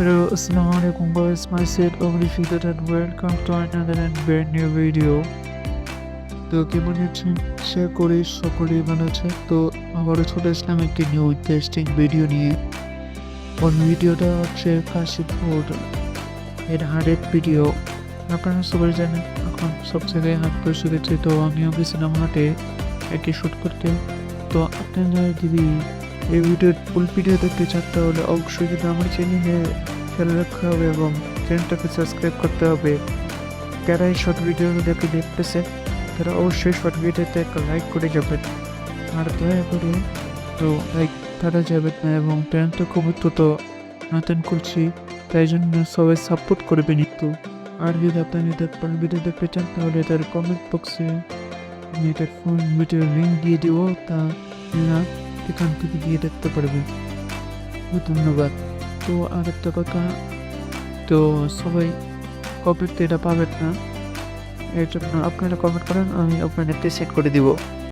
Hello, Assalamu alaikum guys, myself Ogli Fidat and welcome to another and brand new video. তো কেমন আছেন? Share করে সকলেই আছে তো আবারও চলে আসলাম একটি নিউ ইন্টারেস্টিং ভিডিও নিয়ে। কোন ভিডিওটা হচ্ছে কাশি ফুড এর হার্ডেড ভিডিও আপনারা সবাই জানেন এখন সব জায়গায় হাট বসে গেছে তো আমিও গেছিলাম হাটে একটি শ্যুট করতে। তো আপনারা যদি এই ভিডিওর ফুল ভিডিও দেখতে চান তাহলে অবশ্যই কিন্তু আমার চ্যানেলে খেয়াল রাখতে হবে এবং চ্যানেলটাকে সাবস্ক্রাইব করতে হবে। যারা এই শর্ট দেখে দেখতেছে, তারা অবশ্যই শর্ট ভিডিওতে একটা লাইক করে যাবেন। আর দয়া করে তো লাইক তারা যাবেন না এবং ট্রেন তো খুব দ্রুত নতুন করছি, তাই জন্য সবাই সাপোর্ট করবেন একটু। আর যদি আপনারা ফুল ভিডিও দেখতে চান, তাহলে তার কমেন্ট বক্সে এটার ফুল ভিডিও লিঙ্ক দিয়ে দেবো। তা আপনারা এখান থেকে গিয়ে দেখতে পারবেন। ধন্যবাদ। তো আর একটা কথা, তো সবাই কমেন্ট এটা পাবেন না। জন্য আপনারা কমেন্ট করেন, আমি আপনাদেরকে সেট করে দিব।